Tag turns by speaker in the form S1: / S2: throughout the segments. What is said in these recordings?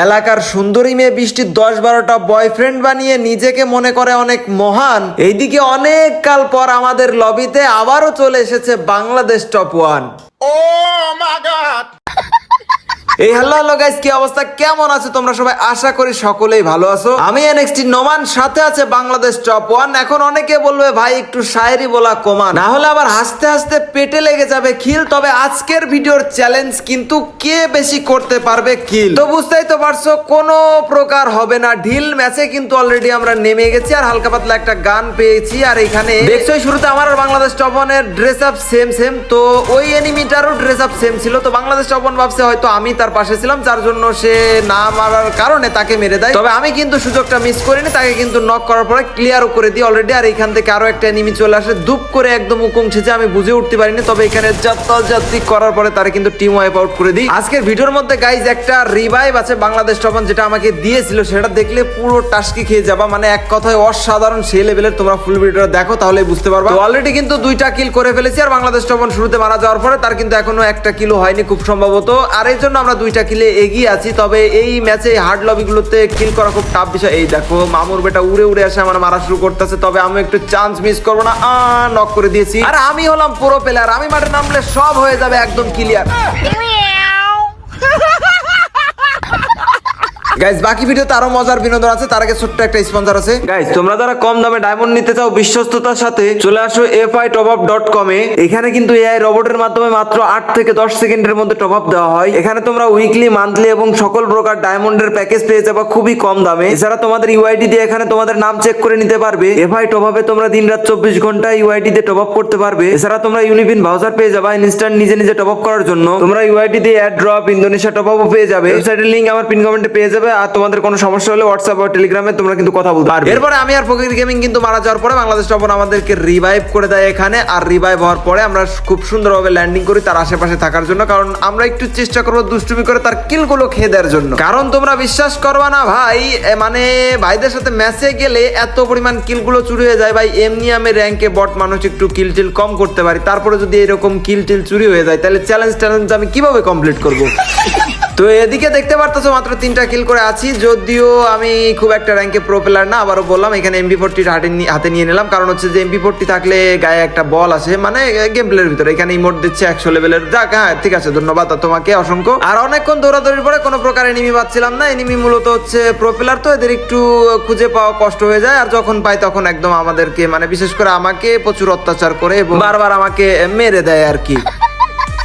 S1: এলাকার সুন্দরী মেয়ে বৃষ্টির দশ বারোটা বয়ফ্রেন্ড বানিয়ে নিজেকে মনে করে অনেক মহান। এইদিকে অনেক কাল পর আমাদের লবিতে আবারও চলে এসেছে বাংলাদেশ টপ ওয়ান এই হ্যালো হ্যালো গাইস কি অবস্থা? কেমন আছো তোমরা সবাই? আশা করি সকলেই ভালো আছো। আমি এনএক্সটি নোমান, সাথে আছে বাংলাদেশ টপ ওয়ান এখন অনেকে বলবে, ভাই, একটু শায়েরি বলা কমা না হলে আবার হাসতে হাসতে পেটে লেগে যাবে খিল। তবে আজকের ভিডিওর চ্যালেঞ্জ কিন্তু কে বেশি করতে পারবে কিল তো বুঝতেই তো পারছ, কোনো প্রকার হবে না। ঢিল ম্যাচে কিন্তু অলরেডি আমরা নেমে গেছি আর হালকা পাতলা একটা গান পেয়েছি। আর এখানে দেখছোই, শুরুতে আমার আর বাংলাদেশ টপ ওয়ানের ড্রেস আপ সেম সেম তো ওই এনিমিটারও ড্রেস আপ সেম ছিল। তো বাংলাদেশ টপ ওয়ান ভাবছে হয়তো আমি তার পাশে ছিলাম, যার জন্য সে না মারার কারণে তাকে মেরে দেয়। তবে আমি কিন্তু সুযোগটা মিস করিনি, তাকে কিন্তু নক করার পরে ক্লিয়ারও করে দিই অলরেডি আর এখান থেকে আরও একটা এনিমি চলে আসে। দুপ করে একদম উকুং ছেচে আমি বুঝে উঠতে পারিনি, তবে এখানে যাত্রাযাত্রী করার পরে তারা কিন্তু টিম ওয়াইপ আউট করে দিই। আজকের ভিডিওর মধ্যে গাইজ একটা রিভাইভ আছে বাংলাদেশ টপন যেটা আমাকে দিয়েছিল, সেটা দেখলে পুরো টাস্কি খেয়ে যাবা। মানে এক কথায় অসাধারণ সেই লেভেলের তোমরা ফুল ভিডিওটা দেখো, তাহলে বুঝতে পারবা। অলরেডি কিন্তু দুইটা কিল করে ফেলেছি, আর বাংলাদেশ টপন শুরুতে মারা যাওয়ার পরে তার কিন্তু এখনও একটা কিলো হয়নি খুব সম্ভবত। আর এই জন্য আমরা দুইটা কিলে এগিয়ে আছি, তবে এই ম্যাচে হার্ড লবিগুলোতে কিল করা খুব টাফ বিষয়। এই দেখো, মামুর বেটা উড়ে উড়ে আসে আমার মারা শুরু করতেছে, তবে আমি একটু চান্স মিস করব না। নক করে দিয়েছি। আর আমি হলাম পুরো প্লেয়ার আমি মাঠে নামলে সব হয়ে যাবে একদম ক্লিয়ার গাইজ বাকি ভিডিওতে আরও মজার বিনোদন আছে। তার আগে ছোট্ট একটা স্পন্সর আছে। গাইজ তোমরা যারা কম দামে ডায়মন্ড নিতে চাও, বিশ্বস্ততার সাথে চলে আসো F I top up dot কমে এখানে কিন্তু এআই রোবটের মাধ্যমে মাত্র আট থেকে দশ সেকেন্ডের মধ্যে টপ আপ দেওয়া হয়। এখানে তোমরা উইকলি মান্থলি এবং সকল প্রকার ডায়মন্ডের প্যাকেজ পেয়ে যাবা খুবই কম দামে। এছাড়া তোমাদের ইউআইডি দিয়ে এখানে তোমাদের নাম চেক করে নিতে পারবে। এফ আই টপ আপে তোমরা দিন রাত চব্বিশ ঘণ্টা ইউআইডি দিয়ে টপ আপ করতে পারবে। এছাড়া তোমরা ইউনিপিন ভাউচার পেয়ে যাবে ইনস্ট্যান্ট নিজে নিজে টপ আপ করার জন্য। তোমরা ইউআইডি দিয়ে অ্যাড ড্রপ ইন্দোনেশিয়া টপ আপও পেয়ে যাবে। ওয়েবসাইটের লিঙ্ক আমার পিন কমেন্টে পেয়ে যাবে। আর তোমাদের কোনো সমস্যা হলে হোয়াটসঅ্যাপ বা টেলিগ্রামে তোমরা কিন্তু কথা বলতে পারবে। এরপরে আমি আর ফকির গেমিং কিন্তু মারা যাওয়ার পরে বাংলাদেশ টপন আমাদেরকে রিভাইভ করে দেয় এখানে। আর রিভাইভ হওয়ার পরে আমরা খুব সুন্দরভাবে ল্যান্ডিং করি তার আশেপাশে থাকার জন্য। কারণ আমরা একটু চেষ্টা করব দুষ্টুমি করে তার কিলগুলো খেয়ে দেওয়ার জন্য। কারণ তোমরা বিশ্বাস করবা না ভাই মানে ভাইদের সাথে ম্যাচে গেলে এত পরিমাণ কিলগুলো চুরি হয়ে যায়। ভাই, এমনি আমি র্যাঙ্কে বট মানুষ একটু কিল টিল কম করতে পারি। তারপরে যদি এরকম কিল টিল চুরি হয়ে যায়, তাহলে চ্যালেঞ্জ ট্যালেঞ্জ আমি কীভাবে কমপ্লিট করব? তো এদিকে দেখতে পারতেছো মাত্র তিনটা কিল করে আছি। যদিও আমি খুব একটা র্যাঙ্কে প্রো প্লেয়ার না, আবারও বললাম, এখানে এমপি ফোরটি হাতে হাতে নিয়ে নিলাম। কারণ হচ্ছে যে এমপি ফোরটি থাকলে গায়ে একটা বল আসে মানে গেম প্লের ভিতরে। এখানে ইমোট দিচ্ছে একশো লেভেলের যাক হ্যাঁ ঠিক আছে, ধন্যবাদ তোমাকে অসংখ্য। আর অনেকক্ষণ দৌড়াদৌড়ির পরে কোনো প্রকার এনিমি পাচ্ছিলাম না। এনিমি মূলত হচ্ছে প্রো প্লেয়ার তো এদের একটু খুঁজে পাওয়া কষ্ট হয়ে যায়। আর যখন পাই তখন একদম আমাদেরকে মানে বিশেষ করে আমাকে প্রচুর অত্যাচার করে এবং বারবার আমাকে মেরে দেয় আর কি।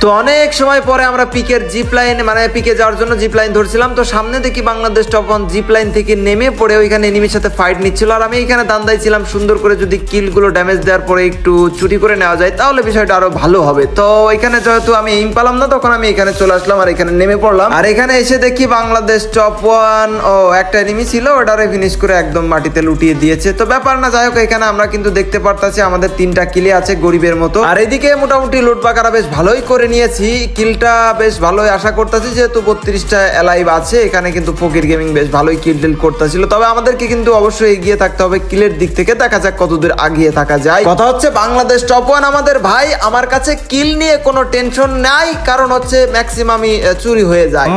S1: তো অনেক সময় পরে আমরা পিকের জিপ লাইন মানে পিকে যাওয়ার জন্য জিপ লাইন ধরছিলাম। তো সামনে দেখি Bangladesh top one zip line থেকে নেমে পড়ে ওইখানে এনিমির সাথে ফাইট নিচ্ছিল। আর আমি এখানে দান্দাই ছিলাম, সুন্দর করে যদি কিলগুলো ড্যামেজ দেওয়ার পরে একটু চুরি করে নেওয়া যায়, তাহলে বিষয়টা আরও ভালো হবে। তো এখানে যেহেতু আমি এইম পালাম না, তখন আমি এখানে চলে আসলাম আর এখানে নেমে পড়লাম। আর এখানে এসে দেখি বাংলাদেশ টপ ওয়ান, ও, একটা এনিমি ছিল, ওটারে ফিনিশ করে একদম মাটিতে লুটিয়ে দিয়েছে। তো ব্যাপার না, যাই হোক, এখানে আমরা কিন্তু দেখতে পারতাছি আমাদের তিনটা কিলে আছে গরিবের মতো। আর এদিকে মোটামুটি লুট পাকারা বেশ ভালোই করে নিয়েছি। কিলটা বেশ ভালোই আশা করতেছি, যেহেতু বত্রিশটা অ্যালাইভ আছে, এখানে কিন্তু ফকির গেমিং বেশ ভালোই কিল ডিল করতেছিল। তবে আমাদেরকে কিন্তু অবশ্যই এগিয়ে থাকতে হবে কিলের দিক থেকে, দেখা যাক কতদূর আগিয়ে থাকা যায়। কথা হচ্ছে বাংলাদেশ টপ ওয়ান আমাদের ভাই, আমার কাছে কিল নিয়ে কোনো টেনশন নাই, কারণ হচ্ছে ম্যাক্সিমামই চুরি হয়ে যায়।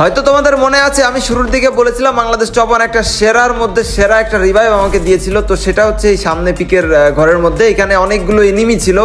S1: হয়তো তোমাদের মনে আছে, আমি শুরুর দিকে বলেছিলাম বাংলাদেশ ওয়ান একটা সেরার মধ্যে সেরা একটা রিভাইভ আমাকে দিয়েছিল। তো সেটা হচ্ছে এই সামনে পিকের ঘরের মধ্যে। এখানে অনেকগুলো এনিমি ছিল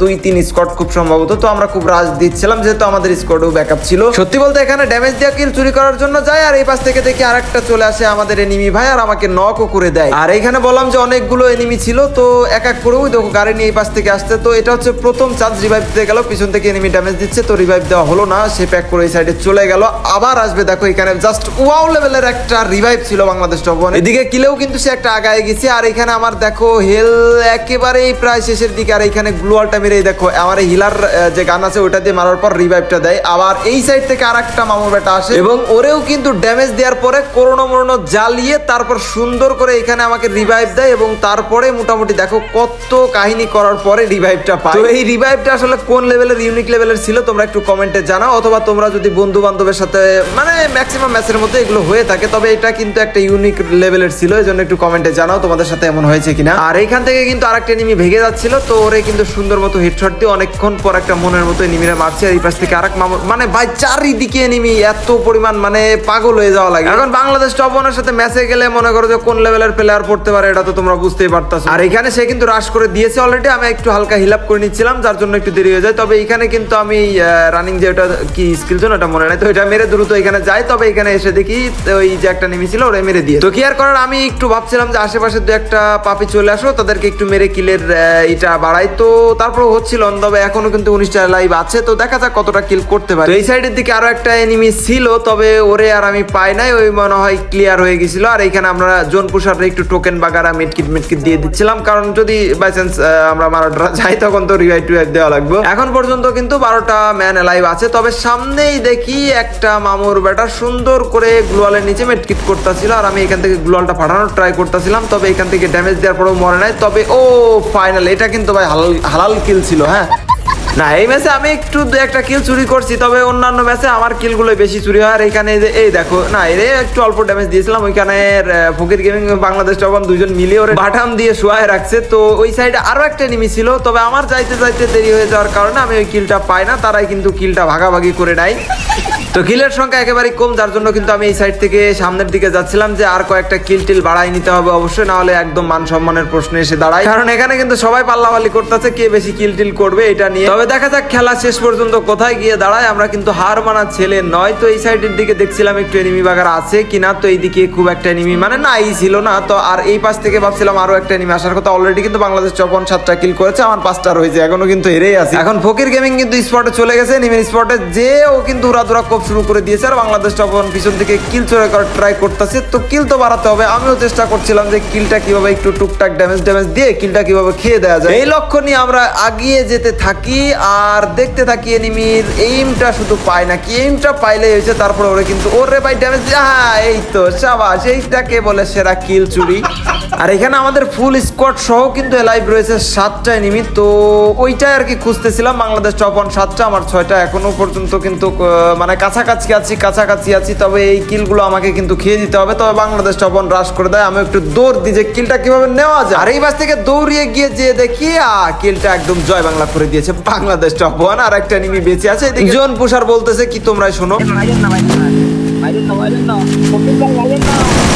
S1: দুই, তিন স্কট খুব সম্ভবত। তো আমরা খুব রাজ দিচ্ছিলাম, যেহেতু আমাদের স্কোয়াডও ব্যাকআপ ছিল। সত্যি বলতে এখানে ড্যামেজ দেওয়া কিল চুরি করার জন্য যায়, আর এই পাশ থেকে দেখি আরেকটা চলে আসে আমাদের এনিমি ভাই, আর আমাকে নকও করে দেয়। আর এখানে বললাম যে অনেকগুলো এনিমি ছিল, তো এক এক করে ওই দেখো গাড়ি নিয়ে এই পাশ থেকে আসতে তো এটা হচ্ছে প্রথম চান্স রিভাইভ দিতে গেল, পিছন থেকে এনিমি ড্যামেজ দিচ্ছে। তো রিভাইভ দেওয়া হলো না, সে প্যাক করে এই সাইডে চলে গেল। আবার আসবে। দেখো এখানে জাস্ট ওয়াও লেভেলের একটা রিভাইভ ছিল বাংলাদেশ ওয়ান এদিকে কিলেও কিন্তু সে একটা আগায় গেছে আর এখানে আমার দেখো হেল একেবারেই প্রায় শেষের দিকে আর এখানে গ্লুয়ালটা মেরে দেখো আমার এই হিলার যে গান আছে ওটা দিয়ে মারার পর রিভাইভটা দেয়। আবার এই সাইড থেকে আর একটা মামুর বেটা আসে। এবং ওরেও কিন্তু ড্যামেজ দেওয়ার পরে করোনো মরোনো জ্বালিয়ে তারপর সুন্দর করে এখানে আমাকে রিভাইভ দেয় এবং তারপরে মোটামুটি দেখো কত কাহিনী করার পরে রিভাইভটা পাই তো এই রিভাইভটা আসলে কোন লেভেলের ইউনিক লেভেলের ছিল তোমরা একটু কমেন্টে জানাও অথবা তোমরা যদি বন্ধু বান্ধবের সাথে মানে ম্যাক্সিমাম ম্যাচের মধ্যে এগুলো হয়ে থাকে। তবে এটা কিন্তু একটা ইউনিক লেভেলের ছিল এই জন্য একটু কমেন্টে জানাও তোমাদের সাথে এমন হয়েছে কিনা। আর এইখান থেকে কিন্তু আরেকটা এনিমি ভেগে যাচ্ছিল, তো ওরে কিন্তু সুন্দর মতো হেডশট দিয়ে অনেকক্ষণ পর একটা মনের মতো এনিমিরা মারছে, আর এই পাশ থেকে আরেক মামুর মানে ভাই, চারিদিকে এনিমি এত পরিমাণ মানে পাগল হয়ে যাওয়া লাগে। এখন বাংলাদেশ টপ ওয়ানের সাথে ম্যাচে গেলে মনে করো যে কোন লেভেলের প্লেয়ার পড়তে পারে, এটা তো তোমরা বুঝতেই পারতাছো। আর এখানে সে কিন্তু রাশ করে দিয়েছে অলরেডি আমি একটু হালকা হিল আপ করে নিচ্ছিলাম, যার জন্য একটু দেরি হয়ে যায়। তবে এখানে কিন্তু আমি রানিং যে ওটা কি স্কিল জন্য ওটা মনে নাই, তো এটা মেরে দ্রুত এখানে যাই, তবে এখানে এসে দেখি ওই যে একটা নেমি ছিল ওরা মেরে দিয়ে তো কি আর করার, আমি একটু ভাবছিলাম যে আশেপাশে দু একটা পাপি চলে আসো তাদেরকে একটু মেরে কিলের এটা বাড়াই। তো তারপর হচ্ছিল তবে এখনও কিন্তু উনিশটা লাইভ আছে, তো দেখা যাক কতটা কিল করতে পারে। এই সাইডের দিকে আরও একটা এনিমি ছিল, তবে ওরে আর আমি পাই নাই, ওই মনে হয় ক্লিয়ার হয়ে গেছিল। আর এখানে আমরা জোন পুষারে একটু টোকেন বাগারা মিটকিট মিটকিট দিয়ে দিচ্ছিলাম, কারণ যদি বাই চান্স আমরা মারাটা যাই, তখন তো রিভাইভ টুভাইভ দেওয়া লাগবে। এখন পর্যন্ত কিন্তু বারোটা ম্যান লাইভ আছে, তবে সামনেই দেখি একটা মামুর বেটা সুন্দর করে গ্লোয়ালের নিচে মেটকিট করতেছিল আর আমি এখান থেকে গ্লোয়ালটা ফাটানোর ট্রাই করতেছিলাম, তবে এখান থেকে ড্যামেজ দেওয়ার পরেও মরে নাই। তবে, ও ফাইনাল এটা কিন্তু ভাই হালাল হালাল কিল ছিল হ্যাঁ? না, এই ম্যাচে আমি একটু দু একটা কিল চুরি করছি, তবে অন্যান্য ম্যাচে আমার কিলগুলো বেশি চুরি হয়। আর এখানে যে, এই দেখো, না, এর একটু অল্প ড্যামেজ দিয়েছিলাম, ওইখানে ফকির গেমিং বাংলাদেশ তখন দুজন মিলিয়ে ওরে বাটাম দিয়ে শোয়ায় রাখছে। তো ওই সাইডে আরও একটা নিমি ছিল, তবে আমার যাইতে যাইতে দেরি হয়ে যাওয়ার কারণে আমি ওই কিলটা পাই না, তারাই কিন্তু কিলটা ভাগাভাগি করে নেয়। তো কিলের সংখ্যা একেবারেই কম, যার জন্য কিন্তু আমি এই সাইড থেকে সামনের দিকে যাচ্ছিলাম যে আর কয়েকটা কিল টিল বাড়াই নিতে হবে। অবশ্যই না হলে একদম মান সম্মানের প্রশ্ন এসে দাঁড়ায় কারণ এখানে কিন্তু সবাই পাল্লাপাল্লি করতেছে কে বেশি কিল টিল করবে এটা নিয়ে। তবে দেখা যাক খেলা শেষ পর্যন্ত কোথায় গিয়ে দাঁড়ায়। আমরা কিন্তু হার মানা ছেলে নয়। তো এই সাইডের দিকে দেখছিলাম একটু এনিমি বাগার আছে কিনা। তো এইদিকে খুব একটা এনিমি মানে নাই, ছিল না। তো আর এই পাশ থেকে ভাবছিলাম আরও একটা এনিমি আসার কথা। অলরেডি কিন্তু বাংলাদেশ চপন সাতটা কিল করেছে, আমার পাঁচটা রয়েছে, এখনও কিন্তু হেরেই আছে। এখন ফকির গেমিং কিন্তু স্পটে চলে গেছে নিমির স্পটে যে ও কিন্তু উড়াদুরা কোপ শুরু করে দিয়েছে আর বাংলাদেশ তখন পিছন থেকে কিল করার ট্রাই করতেছে, তো কিল তো বাড়াতে হবে। আমিও চেষ্টা করছিলাম যে কিলটা কীভাবে একটু টুকটাক ড্যামেজ ড্যামেজ দিয়ে কিলটা কীভাবে খেয়ে দেওয়া যায়। এই লক্ষ্য নিয়ে আমরা আগিয়ে যেতে থাকি আর দেখতে থাকি এনিমির এইমটা শুধু পায় না কি এইমটা পাইলে হয়েছে, তারপরে ওরে কিন্তু ওরে ভাই ড্যামেজ হ্যাঁ এই তো সাবাস, এইটাকে বলে সেরা কিল চুরি। আর এখানে আমাদের ফুল স্কোয়াড সহ কিন্তু লাইভ রয়েছে সাতটা এনিমি তো ওইটাই আর কি খুঁজতেছিলাম। বাংলাদেশ টপ ওয়ান সাতটা, আমার ছয়টা এখনও পর্যন্ত কিন্তু মানে মানে কাছাকাছি আছি কাছাকাছি আছি তবে এই কিলগুলো আমাকে কিন্তু খেয়ে দিতে হবে। তবে বাংলাদেশ তখন হ্রাস রাশ করে দেয় আমি একটু দৌড় দিই যে কিলটা কীভাবে নেওয়া যায়। আর এই বাস থেকে দৌড়িয়ে গিয়ে যে দেখি আহ কিলটা একদম জয় বাংলা করে দিয়েছে বাংলাদেশ টপ ওয়ান আর একটা নিমি বেঁচে আছে জন পুষার বলতেছে কি তোমরা শোনো?
S2: না না না na.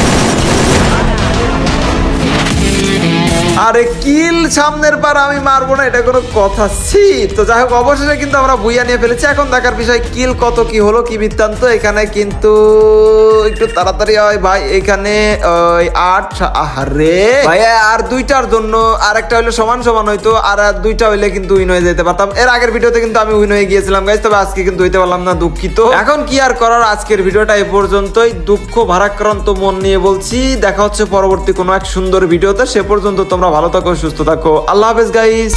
S1: আরে কিল সামনের পার আমি মারবো না, এটা কোনো কথা। ছি, তো যাই হোক, অবশেষে কিন্তু আমরা বুইয়া নিয়ে ফেলেছি। এখন দেখার বিষয়, কিল কত কি হলো, কি বৃত্তান্ত? এখানে কিন্তু একটু তাড়াতাড়ি হয়। ভাই, এখানে আট আরে ভাই, আর দুইটার জন্য আর একটা হইলে সমান সমান হইতো, আর দুইটা হইলে কিন্তু উইন হয়ে যেতে পারতাম। এর আগের ভিডিওতে কিন্তু আমি উইন হয়ে গিয়েছিলাম গাইজ তবে আজকে কিন্তু হইতে পারলাম না, দুঃখিত। এখন কি আর করার, আজকের ভিডিওটা এই পর্যন্তই। দুঃখ, ভারাক্রান্ত মন নিয়ে বলছি, দেখা হচ্ছে পরবর্তী কোনো এক সুন্দর ভিডিওতে। সে পর্যন্ত তোমরা ভালো থাকো সুস্থ থাকো। আল্লাহ হাফেজ গাইজ